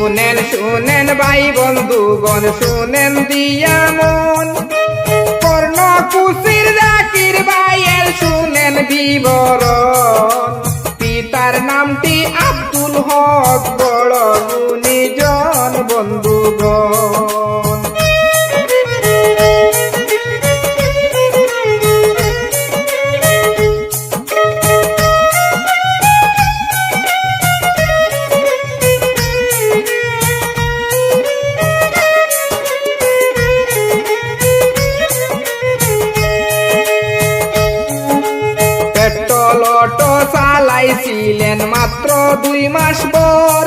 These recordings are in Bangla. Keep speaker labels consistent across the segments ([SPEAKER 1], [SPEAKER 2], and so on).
[SPEAKER 1] শুনেন শুনেন ভাই বন্ধুগণ শুনেন দিয়া মন। কর্ণ কুশির জাকির ভাইয়ের শুনেন বিবরণ। পিতার নামটি আব্দুল হক বড়, গুণীজন বন্ধুগণ দুই মাস পর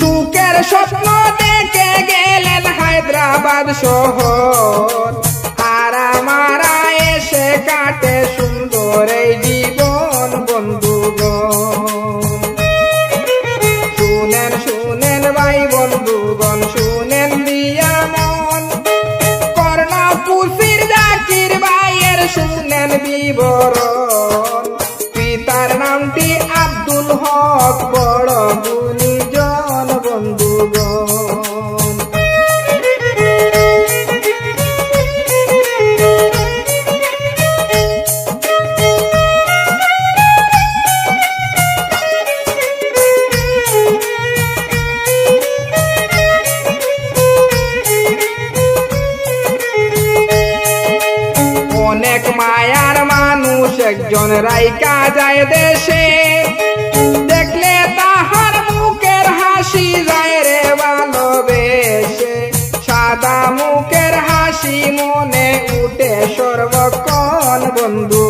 [SPEAKER 1] সুখের স্বপ্ন দেখে গেলেন হায়দ্রাবাদ শহর। একজন রাইকা যায় দেশে। দেখলে তাহার মুখের হাসি যায় রে ভালোবেসে। সাদা মুখের হাসি মনে উঠে সর্বক্ষণ বন্ধুগণ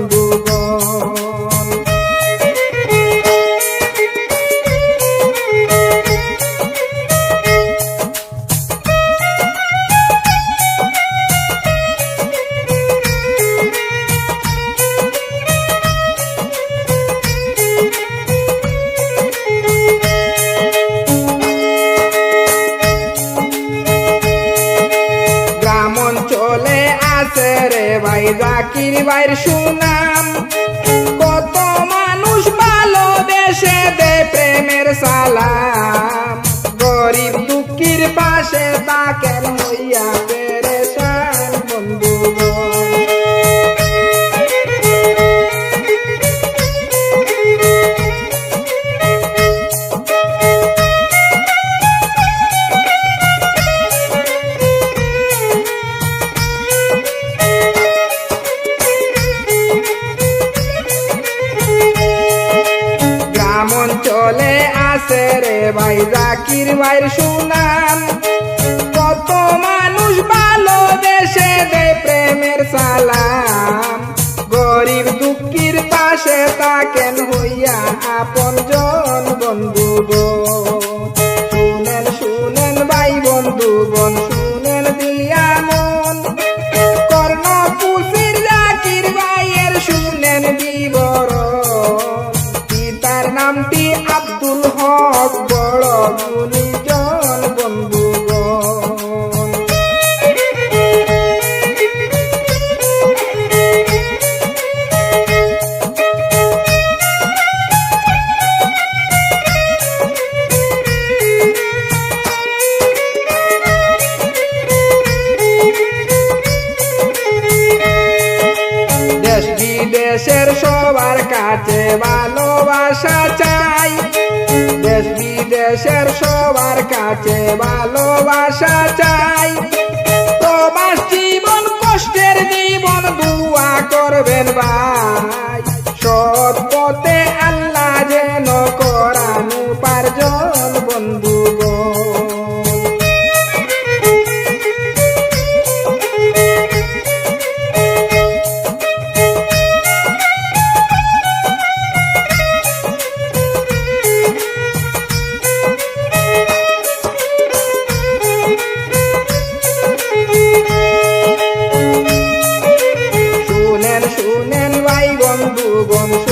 [SPEAKER 1] গুণীজন আছে রে ভাই, জাকির ভাইয়ের সুনাম। কত মানুষ ভালোবেসে দে প্রেমের সালাম। গরিব দুঃখীর পাশে তাকেন হইয়া আছে রে ভাই, জাকির ভাইয়ের সুনাম। কত মানুষ ভালো দেশে দে প্রেমের সালাম। গরিব দুঃখীর পাশে তাকেন হইয়া আপন জন। কাছে ভালোবাসা চাই। দেশ বিদেশের সবার কাছে ভালোবাসা চাই। প্রবাস জীবন কষ্টের জীবন দুয়া করবেন ভাই। সৎ পথে vamos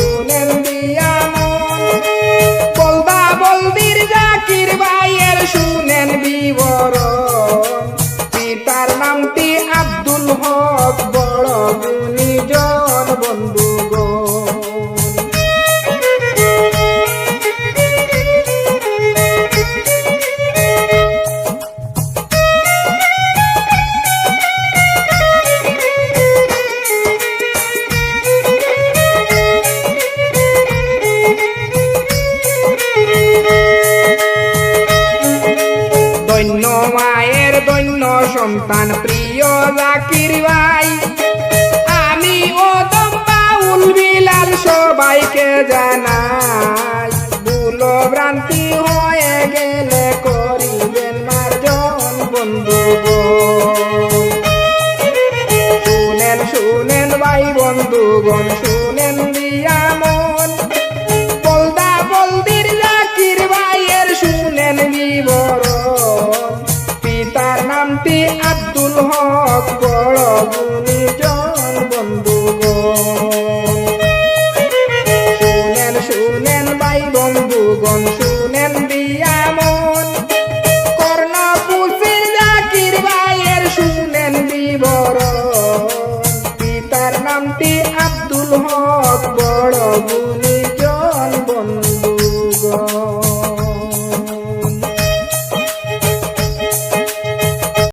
[SPEAKER 1] দৈন্য মায়ের দৈন্য সন্তান প্রিয় জাকির ভাই। আমি ও বাউল বিলাল সবাইকে জানাই, ভুল ভ্রান্তি হয়ে গেলে করিবেন মার্জন বন্ধু শুনেন শুনেন ভাই বন্ধু বন্ধুগণ